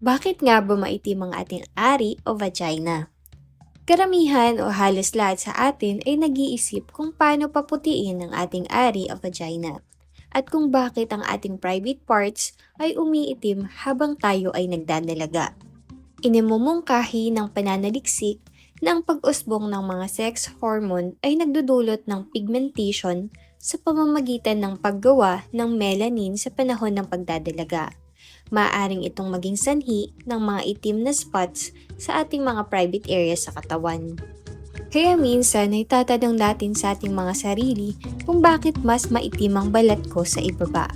Bakit nga ba maitim ang ating ari o vagina? Karamihan o halos lahat sa atin ay nag-iisip kung paano paputiin ang ating ari o vagina at kung bakit ang ating private parts ay umiitim habang tayo ay nagdadalaga. Inimumungkahi ng pananaliksik na ang pag-usbong ng mga sex hormone ay nagdudulot ng pigmentation sa pamamagitan ng paggawa ng melanin sa panahon ng pagdadalaga. Maaring itong maging sanhi ng mga itim na spots sa ating mga private areas sa katawan. Kaya minsan ay tatanong natin sa ating mga sarili kung bakit mas maitim ang balat ko sa ibaba.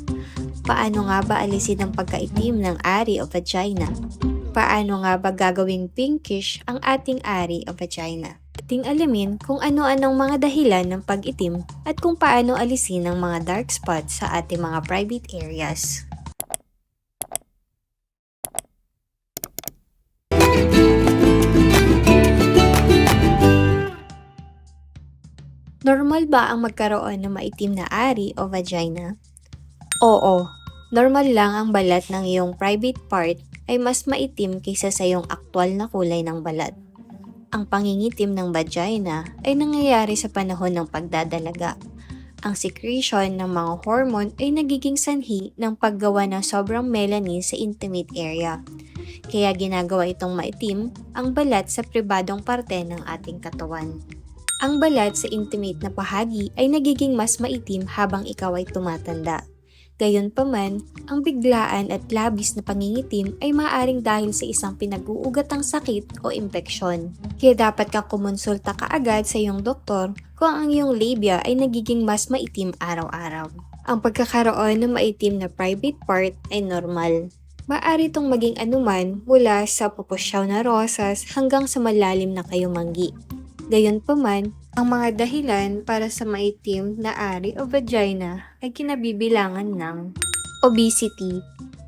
Paano nga ba alisin ang pagkaitim ng ari o vagina? Paano nga ba gagawing pinkish ang ating ari o vagina? Ating alamin kung ano-anong mga dahilan ng pag-itim at kung paano alisin ang mga dark spots sa ating mga private areas. Normal ba ang magkaroon ng maitim na ari o vagina? Oo, normal lang ang balat ng iyong private part ay mas maitim kaysa sa iyong aktwal na kulay ng balat. Ang pangingitim ng vagina ay nangyayari sa panahon ng pagdadalaga. Ang secretion ng mga hormone ay nagiging sanhi ng paggawa ng sobrang melanin sa intimate area. Kaya ginagawa itong maitim ang balat sa pribadong parte ng ating katawan. Ang balat sa intimate na bahagi ay nagiging mas maitim habang ikaw ay tumatanda. Gayunpaman, ang biglaan at labis na pangingitim ay maaring dahil sa isang pinag-uugatang sakit o impeksyon. Kaya dapat kang kumonsulta kaagad sa iyong doktor kung ang iyong labia ay nagiging mas maitim araw-araw. Ang pagkakaroon ng maitim na private part ay normal. Maaari itong maging anuman mula sa puposyaw na rosas hanggang sa malalim na kayumanggi. Gayunpaman, ang mga dahilan para sa maitim na ari o vagina ay kinabibilangan ng obesity.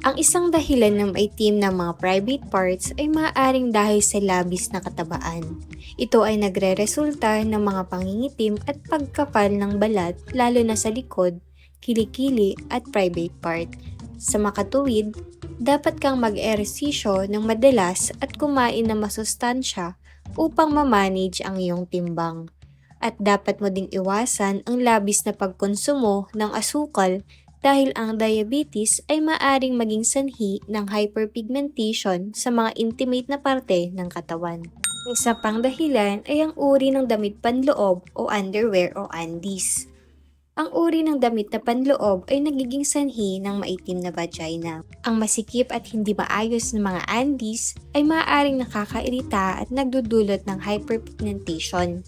Ang isang dahilan ng maitim na mga private parts ay maaaring dahil sa labis na katabaan. Ito ay nagre-resulta ng mga pangingitim at pagkapal ng balat lalo na sa likod, kilikili at private part. Sa makatuwid, dapat kang mag-ehersisyo ng madalas at kumain ng masustansya upang ma-manage ang iyong timbang. At dapat mo ding iwasan ang labis na pagkonsumo ng asukal dahil ang diabetes ay maaring maging sanhi ng hyperpigmentation sa mga intimate na parte ng katawan. Isa pang dahilan ay ang uri ng damit panloob o underwear o undies. Ang uri ng damit na panloob ay nagiging sanhi ng maitim na vagina. Ang masikip at hindi maayos na mga undies ay maaaring nakakairita at nagdudulot ng hyperpigmentation.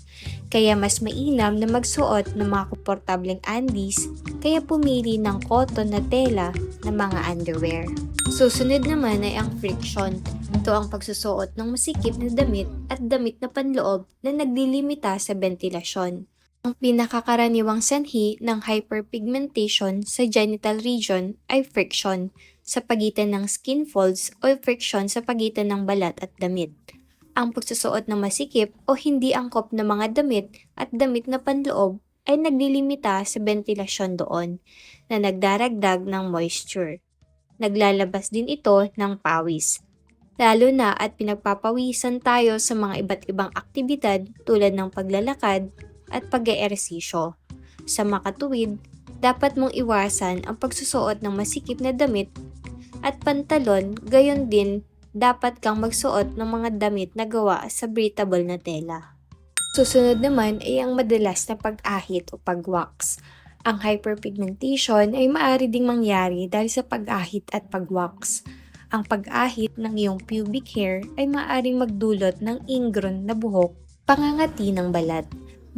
Kaya mas mainam na magsuot ng mga komportableng undies kaya pumili ng cotton na tela na mga underwear. Susunod naman ay ang friction. Ito ang pagsusuot ng masikip na damit at damit na panloob na naglilimita sa ventilasyon. Ang pinakakaraniwang sanhi ng hyperpigmentation sa genital region ay friction sa pagitan ng skin folds o friction sa pagitan ng balat at damit. Ang pagsusuot ng masikip o hindi angkop na mga damit at damit na panloob ay naglilimita sa ventilasyon doon na nagdaragdag ng moisture. Naglalabas din ito ng pawis. Lalo na at pinagpapawisan tayo sa mga iba't ibang aktibidad tulad ng paglalakad, at pag-eersisyo. Sa makatuwid, dapat mong iwasan ang pagsusuot ng masikip na damit at pantalon, gayon din dapat kang magsuot ng mga damit na gawa sa breathable na tela. Susunod naman ay ang madalas na pag-ahit o pag-wax. Ang hyperpigmentation ay maaari ding mangyari dahil sa pag-ahit at pag-wax. Ang pag-ahit ng iyong pubic hair ay maaaring magdulot ng ingrown na buhok, pangangati ng balat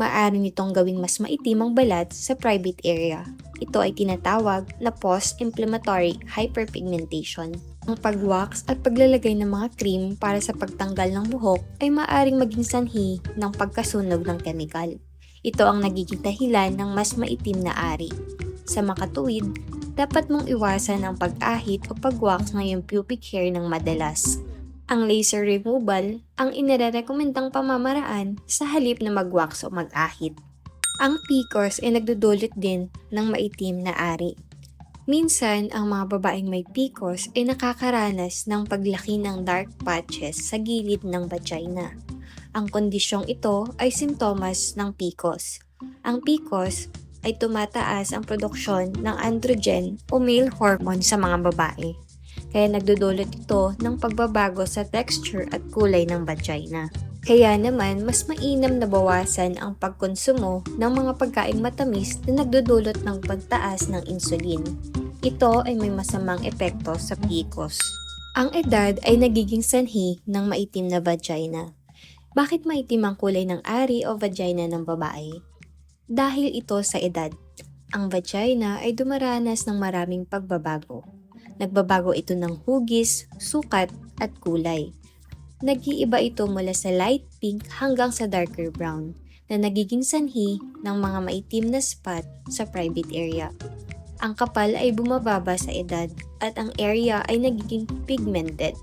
maaari nitong gawing mas maitim ang balat sa private area. Ito ay tinatawag na post-inflammatory hyperpigmentation. Ang pag-wax at paglalagay ng mga cream para sa pagtanggal ng buhok ay maaaring maging sanhi ng pagkasunog ng chemical. Ito ang nagiging dahilan ng mas maitim na ari. Sa makatuwid, dapat mong iwasan ang pag-ahit o pag-wax ng iyong pubic hair ng madalas ang laser removal ang inirekomendang pamamaraan sa halip na mag-wax o mag-ahit. Ang PCOS ay nagdudulot din ng maitim na ari. Minsan, ang mga babaeng may PCOS ay nakakaranas ng paglaki ng dark patches sa gilid ng vagina. Ang kondisyong ito ay simptomas ng PCOS. Ang PCOS ay tumataas ang produksyon ng androgen o male hormone sa mga babae. Kaya nagdudulot ito ng pagbabago sa texture at kulay ng vagina. Kaya naman, mas mainam na bawasan ang pagkonsumo ng mga pagkaing matamis na nagdudulot ng pagtaas ng insulin. Ito ay may masamang epekto sa PCOS. Ang edad ay nagiging sanhi ng maitim na vagina. Bakit maitim ang kulay ng ari o vagina ng babae? Dahil ito sa edad. Ang vagina ay dumaranas ng maraming pagbabago. Nagbabago ito ng hugis, sukat, at kulay. Nag-iiba ito mula sa light pink hanggang sa darker brown na nagiging sanhi ng mga maitim na spot sa private area. Ang kapal ay bumababa sa edad at ang area ay nagiging pigmented.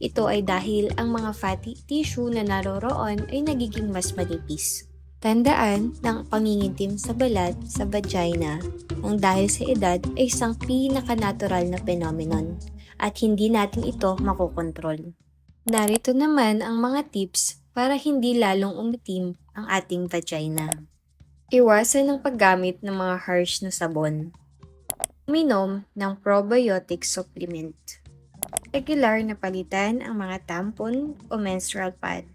Ito ay dahil ang mga fatty tissue na naroroon ay nagiging mas manipis. Tandaan na ang pangingitim sa balat sa vagina ng dahil sa edad ay isang pinaka-natural na phenomenon at hindi natin ito makokontrol. Narito naman ang mga tips para hindi lalong umitim ang ating vagina. Iwasan ang paggamit ng mga harsh na sabon. Uminom ng probiotic supplement. Regular na palitan ang mga tampon o menstrual pad.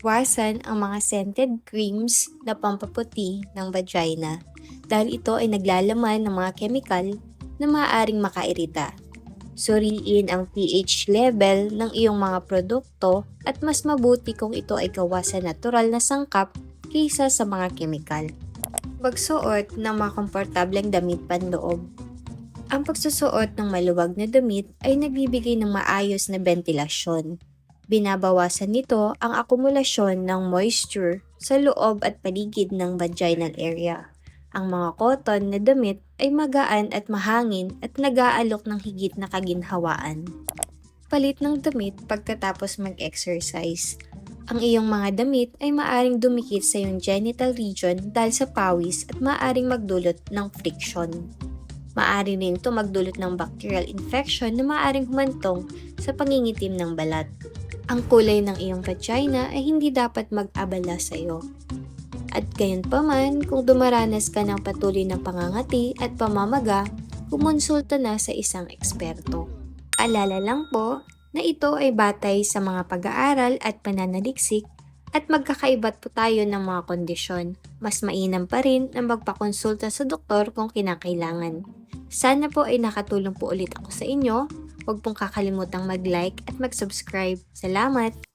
Iwasan ang mga scented creams na pampaputi ng vagina dahil ito ay naglalaman ng mga chemical na maaaring makairita. Suriin ang pH level ng iyong mga produkto at mas mabuti kung ito ay gawa sa natural na sangkap kaysa sa mga chemical. Pagsuot ng mga komportableng damit panloob. Ang pagsusuot ng maluwag na damit ay nagbibigay ng maayos na ventilasyon. Binabawasan nito ang akumulasyon ng moisture sa loob at paligid ng vaginal area. Ang mga cotton na damit ay magaan at mahangin at nag-aalok ng higit na kaginhawaan. Palit ng damit pagkatapos mag-exercise. Ang iyong mga damit ay maaring dumikit sa iyong genital region dahil sa pawis at maaring magdulot ng friction. Maaari rin ito magdulot ng bacterial infection na maaring humantong sa pangingitim ng balat. Ang kulay ng iyong vagina ay hindi dapat mag-abala sa iyo. At gayon pa man, kung dumaranas ka ng patuloy na pangangati at pamamaga, kumonsulta na sa isang eksperto. Alala lang po na ito ay batay sa mga pag-aaral at pananaliksik at magkakaibat po tayo ng mga kondisyon. Mas mainam pa rin na magpakonsulta sa doktor kung kinakailangan. Sana po ay nakatulong po ulit ako sa inyo. Huwag pong kakalimutang mag-like at mag-subscribe. Salamat!